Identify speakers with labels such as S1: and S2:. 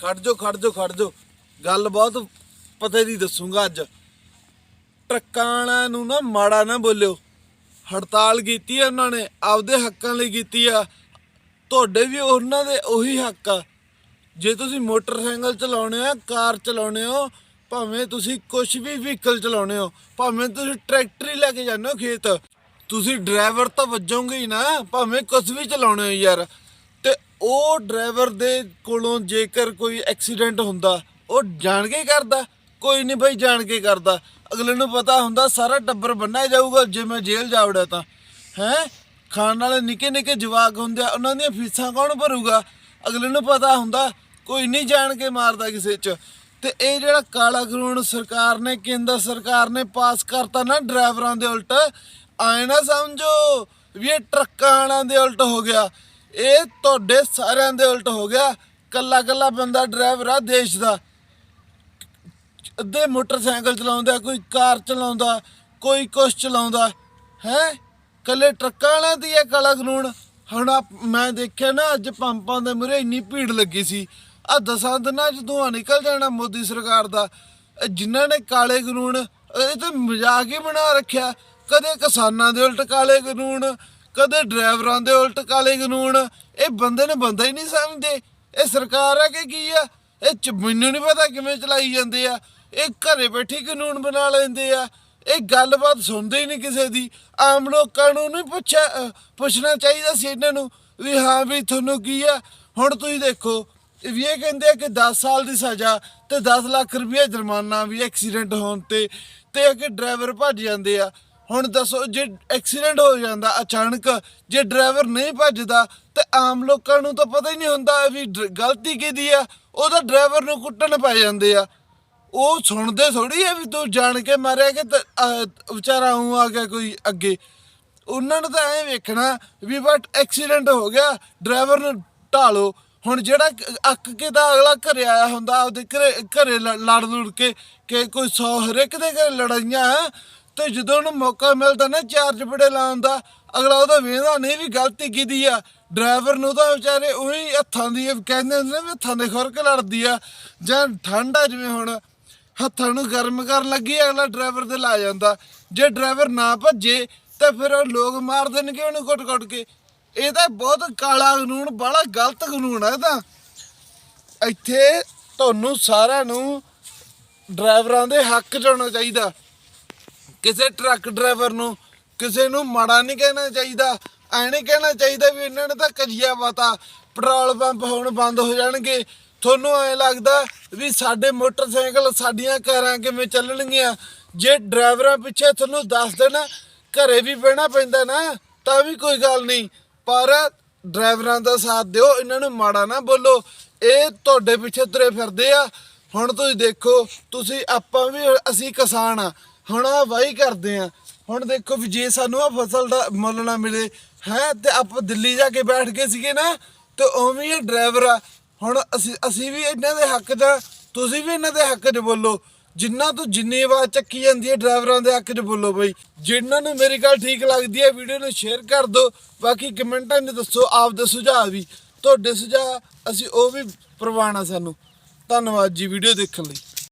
S1: ਖੜ ਜੋ ਖੜ ਜੋ ਖੜ ਜੋ ਗੱਲ ਬਹੁਤ ਪਤੇ ਦੀ ਦੱਸੂਗਾ ਅੱਜ। ਟਰੱਕਾਂ ਵਾਲਿਆਂ ਨੂੰ ਨਾ ਮਾੜਾ ਨਾ ਬੋਲਿਓ। ਹੜਤਾਲ ਕੀਤੀ ਆ ਉਹਨਾਂ ਨੇ, ਆਪਦੇ ਹੱਕਾਂ ਲਈ ਕੀਤੀ ਆ। ਤੁਹਾਡੇ ਵੀ ਉਹਨਾਂ ਦੇ ਉਹੀ ਹੱਕ ਆ। ਜੇ ਤੁਸੀਂ ਮੋਟਰਸਾਈਕਲ ਚਲਾਉਣੇ ਆ, ਕਾਰ ਚਲਾਉਣੇ ਹੋ, ਭਾਵੇਂ ਤੁਸੀਂ ਕੁਝ ਵੀ ਵਹੀਕਲ ਚਲਾਉਣੇ ਹੋ, ਭਾਵੇਂ ਤੁਸੀਂ ਟਰੈਕਟਰ ਹੀ ਲੈ ਕੇ ਜਾਂਦੇ ਹੋ ਖੇਤ, ਤੁਸੀਂ ਡਰਾਈਵਰ ਤਾਂ ਵੱਜੋਗੇ ਹੀ ਨਾ, ਭਾਵੇਂ ਕੁਝ ਵੀ ਚਲਾਉਣੇ ਹੋ ਯਾਰ। ਉਹ ਡਰਾਈਵਰ ਦੇ ਕੋਲੋਂ ਜੇਕਰ ਕੋਈ ਐਕਸੀਡੈਂਟ ਹੁੰਦਾ, ਉਹ ਜਾਣ ਕੇ ਕਰਦਾ। ਕੋਈ ਨਹੀਂ ਬਈ, ਜਾਣ ਕੇ ਕਰਦਾ। ਅਗਲੇ ਨੂੰ ਪਤਾ ਹੁੰਦਾ, ਸਾਰਾ ਟੱਬਰ ਬੰਨਿਆ ਜਾਊਗਾ, ਜੇ ਮੈਂ ਜੇਲ੍ਹ ਜਾ ਵੜਿਆ ਤਾਂ। ਹੈ? ਖਾਣ ਵਾਲੇ ਨਿੱਕੇ ਨਿੱਕੇ ਜਵਾਕ ਹੁੰਦੇ ਆ, ਉਹਨਾਂ ਦੀਆਂ ਫੀਸਾਂ ਕੌਣ ਭਰੂਗਾ? ਅਗਲੇ ਨੂੰ ਪਤਾ ਹੁੰਦਾ, ਕੋਈ ਨਹੀਂ ਜਾਣ ਕੇ ਮਾਰਦਾ ਕਿਸੇ 'ਚ। ਤੇ ਇਹ ਜਿਹੜਾ ਕਾਲਾ ਕਾਨੂੰਨ ਸਰਕਾਰ ਨੇ, ਕੇਂਦਰ ਸਰਕਾਰ ਨੇ ਪਾਸ ਕਰਤਾ ਨਾ ਡਰਾਈਵਰਾਂ ਦੇ ਉਲਟ, ਆਏ ਨਾ ਸਮਝੋ ਵੀ ਇਹ ਟਰੱਕਾਂ ਵਾਲਿਆਂ ਦੇ ਉਲਟ ਹੋ ਗਿਆ। ਇਹ ਤੁਹਾਡੇ ਸਾਰਿਆਂ ਦੇ ਉਲਟ ਹੋ ਗਿਆ। ਕੱਲਾ ਕੱਲਾ ਬੰਦਾ ਡਰਾਈਵਰ ਆ ਦੇਸ਼ ਦਾ। ਅੱਧੇ ਮੋਟਰਸਾਈਕਲ ਚਲਾਉਂਦਾ, ਕੋਈ ਕਾਰ ਚਲਾਉਂਦਾ, ਕੋਈ ਕੁਛ ਚਲਾਉਂਦਾ। ਹੈ? ਕੱਲੇ ਟਰੱਕਾਂ ਵਾਲਿਆਂ ਦੀ ਇਹ ਕਾਲਾ ਕਾਨੂੰਨ। ਹੁਣ ਆਪ- ਮੈਂ ਦੇਖਿਆ ਨਾ, ਅੱਜ ਪੰਪਾਂ ਦੇ ਮੂਹਰੇ ਇੰਨੀ ਭੀੜ ਲੱਗੀ ਸੀ। ਆ ਦਸਾਂ ਦਿਨਾਂ ਚ ਧੂਆਂ ਨਿਕਲ ਜਾਣਾ ਮੋਦੀ ਸਰਕਾਰ ਦਾ। ਇਹ ਜਿਨ੍ਹਾਂ ਨੇ ਕਾਲੇ ਕਾਨੂੰਨ, ਇਹ ਤਾਂ ਮਜ਼ਾਕ ਹੀ ਬਣਾ ਰੱਖਿਆ। ਕਦੇ ਕਿਸਾਨਾਂ ਦੇ ਉਲਟ ਕਾਲੇ ਕਾਨੂੰਨ ਕਦੇ ਡਰਾਈਵਰਾਂ ਦੇ ਉਲਟ ਕਾਲੇ ਕਾਨੂੰਨ, ਇਹ ਬੰਦੇ ਨੇ ਬੰਦਾ ਹੀ ਨਹੀਂ ਸਮਝਦੇ। ਇਹ ਸਰਕਾਰ ਆ ਕਿ ਕੀ ਆ? ਇਹ ਚ ਮੈਨੂੰ ਨਹੀਂ ਪਤਾ ਕਿਵੇਂ ਚਲਾਈ ਜਾਂਦੇ ਆ। ਇਹ ਘਰੇ ਬੈਠੀ ਕਾਨੂੰਨ ਬਣਾ ਲੈਂਦੇ ਆ। ਇਹ ਗੱਲਬਾਤ ਸੁਣਦੇ ਹੀ ਨਹੀਂ ਕਿਸੇ ਦੀ। ਆਮ ਲੋਕਾਂ ਨੂੰ ਨਹੀਂ ਪੁੱਛਿਆ ਪੁੱਛਣਾ ਚਾਹੀਦਾ ਸੀ ਇਹਨਾਂ ਨੂੰ ਵੀ ਹਾਂ ਵੀ ਤੁਹਾਨੂੰ ਕੀ ਆ? ਹੁਣ ਤੁਸੀਂ ਦੇਖੋ ਵੀ ਇਹ ਕਹਿੰਦੇ ਆ ਕਿ 10 ਸਾਲ ਦੀ ਸਜ਼ਾ ਤੇ 10 ਲੱਖ ਰੁਪਏ ਜੁਰਮਾਨਾ ਵੀ ਐਕਸੀਡੈਂਟ ਹੋਣ ਤੇ ਤੇ ਕਿ ਡਰਾਈਵਰ ਭੱਜ ਜਾਂਦੇ ਆ। ਹੁਣ ਦੱਸੋ, ਜੇ ਐਕਸੀਡੈਂਟ ਹੋ ਜਾਂਦਾ, ਅਚਾਨਕ ਜੇ ਡਰਾਈਵਰ ਨਹੀਂ ਭੱਜਦਾ, ਤੇ ਆਮ ਲੋਕਾਂ ਨੂੰ ਤਾਂ ਪਤਾ ਹੀ ਨਹੀਂ ਹੁੰਦਾ ਵੀ ਡਰ- ਗਲਤੀ ਕਿਹਦੀ ਆ। ਉਹਦਾ ਡਰਾਈਵਰ ਨੂੰ ਕੁੱਟਣ ਪੈ ਜਾਂਦੇ ਆ। ਉਹ ਸੁਣਦੇ ਥੋੜੀ ਆ ਵੀ ਤੂੰ ਜਾਣ ਕੇ ਮਾਰਿਆ ਕਿ ਵਿਚਾਰਾ ਉਹ ਆ ਗਿਆ ਕੋਈ ਅੱਗੇ। ਉਹਨਾਂ ਨੂੰ ਤਾਂ ਐਂ ਵੇਖਣਾ ਵੀ ਬਟ ਐਕਸੀਡੈਂਟ ਹੋ ਗਿਆ ਡਰਾਈਵਰ ਨੂੰ ਢਾਲੋ। ਹੁਣ ਜਿਹੜਾ ਅੱਕ ਕੇ ਦਾ ਅਗਲਾ ਘਰੇ ਆਇਆ ਹੁੰਦਾ, ਆਪਦੇ ਘਰੇ ਘਰੇ ਲੜ ਲੜ ਲੁੜ ਕੇ, ਕਿ ਕੋਈ ਸੌ ਹਰੇਕ ਦੇ ਘਰੇ ਲੜਾਈਆਂ ਤੇ ਜਦੋਂ ਉਹਨੂੰ ਮੌਕਾ ਮਿਲਦਾ ਨਾ ਚਾਰਜ ਬੜੇ ਲਾਉਣ ਦਾ, ਅਗਲਾ ਉਹਦਾ ਵੇਂਦਾ ਨਹੀਂ ਵੀ ਗਲਤੀ ਕੀਤੀ ਆ? ਡਰਾਈਵਰ ਨੂੰ ਤਾਂ ਵਿਚਾਰੇ ਉਹੀ ਹੱਥਾਂ ਦੀ ਕਹਿੰਦੇ ਹੁੰਦੇ ਨੇ ਵੀ ਹੱਥਾਂ ਦੇ ਖੁਰਕ ਲੜਦੀ ਆ, ਜਾਂ ਠੰਡ ਆ ਜਿਵੇਂ ਹੁਣ, ਹੱਥਾਂ ਨੂੰ ਗਰਮ ਕਰਨ ਲੱਗੀ ਅਗਲਾ ਡਰਾਈਵਰ ਤੇ ਲਾ ਜਾਂਦਾ। ਜੇ ਡਰਾਈਵਰ ਨਾ ਭੱਜੇ, ਤਾਂ ਫਿਰ ਉਹ ਲੋਕ ਮਾਰ ਦੇਣਗੇ ਉਹਨੂੰ ਕੁੱਟ-ਕੁੱਟ ਕੇ। ਇਹ ਤਾਂ ਬਹੁਤ ਕਾਲਾ ਕਾਨੂੰਨ, ਬੜਾ ਗਲਤ ਕਾਨੂੰਨ ਹੈ ਤਾਂ। ਇੱਥੇ ਤੁਹਾਨੂੰ ਸਾਰਿਆਂ ਨੂੰ ਡਰਾਈਵਰਾਂ ਦੇ ਹੱਕ 'ਚ ਹੋਣਾ ਚਾਹੀਦਾ। ਕਿਸੇ ਟਰੱਕ ਡਰਾਈਵਰ ਨੂੰ, ਕਿਸੇ ਨੂੰ ਮਾੜਾ ਨਹੀਂ ਕਹਿਣਾ ਚਾਹੀਦਾ, ਐ ਨਹੀਂ ਕਹਿਣਾ ਚਾਹੀਦਾ ਵੀ ਇਹਨਾਂ ਨੇ ਤਾਂ ਕਜੀਆ ਪਤਾ ਪੈਟਰੋਲ ਪੰਪ ਹੁਣ ਬੰਦ ਹੋ ਜਾਣਗੇ। ਤੁਹਾਨੂੰ ਐ ਲੱਗਦਾ ਵੀ ਸਾਡੇ ਮੋਟਰਸਾਈਕਲ ਸਾਡੀਆਂ ਕਾਰਾਂ ਕਿਵੇਂ ਚੱਲਣਗੀਆਂ? ਜੇ ਡਰਾਈਵਰਾਂ ਪਿੱਛੇ ਤੁਹਾਨੂੰ ਦੱਸ ਦੇਣਾ, ਘਰੇ ਵੀ ਬਹਿਣਾ ਪੈਂਦਾ ਨਾ, ਤਾਂ ਵੀ ਕੋਈ ਗੱਲ ਨਹੀਂ। ਪਰ ਡਰਾਈਵਰਾਂ ਦਾ ਸਾਥ ਦਿਓ, ਇਹਨਾਂ ਨੂੰ ਮਾੜਾ ਨਾ ਬੋਲੋ। ਇਹ ਤੁਹਾਡੇ ਪਿੱਛੇ ਤੁਰੇ ਫਿਰਦੇ ਆ। ਹੁਣ ਤੁਸੀਂ ਦੇਖੋ, ਤੁਸੀਂ ਆਪਾਂ ਵੀ ਅਸੀਂ ਕਿਸਾਨ ਆ। ਹੁਣ ਆ ਵਾਹੀ ਕਰਦੇ ਆ। ਹੁਣ ਦੇਖੋ ਵੀ ਜੇ ਸਾਨੂੰ ਆ ਫਸਲ ਦਾ ਮੁੱਲ ਨਾ ਮਿਲੇ, ਹੈ, ਤੇ ਆਪਾਂ ਦਿੱਲੀ ਜਾ ਕੇ ਬੈਠ ਗਏ ਸੀਗੇ ਨਾ, ਤੇ ਉਵੇਂ ਇਹ ਡਰਾਈਵਰ ਆ। ਹੁਣ ਅਸੀਂ ਅਸੀਂ ਵੀ ਇਹਨਾਂ ਦੇ ਹੱਕ 'ਚ ਤੁਸੀਂ ਵੀ ਇਹਨਾਂ ਦੇ ਹੱਕ 'ਚ ਬੋਲੋ। ਜਿੰਨਾ ਤੋਂ ਜਿੰਨੀ ਆਵਾਜ਼ ਚੱਕੀ ਜਾਂਦੀ ਹੈ ਡਰਾਈਵਰਾਂ ਦੇ ਹੱਕ 'ਚ ਬੋਲੋ ਬਈ। ਜਿਨ੍ਹਾਂ ਨੂੰ ਮੇਰੀ ਗੱਲ ਠੀਕ ਲੱਗਦੀ ਹੈ, ਵੀਡੀਓ ਨੂੰ ਸ਼ੇਅਰ ਕਰ ਦਿਓ, ਬਾਕੀ ਕਮੈਂਟਾਂ 'ਚ ਦੱਸੋ ਆਪਦੇ ਸੁਝਾਅ ਵੀ। ਤੁਹਾਡੇ ਸੁਝਾਅ, ਅਸੀਂ ਉਹ ਵੀ ਪ੍ਰਵਾਨਾ ਸਾਨੂੰ। ਧੰਨਵਾਦ ਜੀ, ਵੀਡੀਓ ਦੇਖਣ ਲਈ।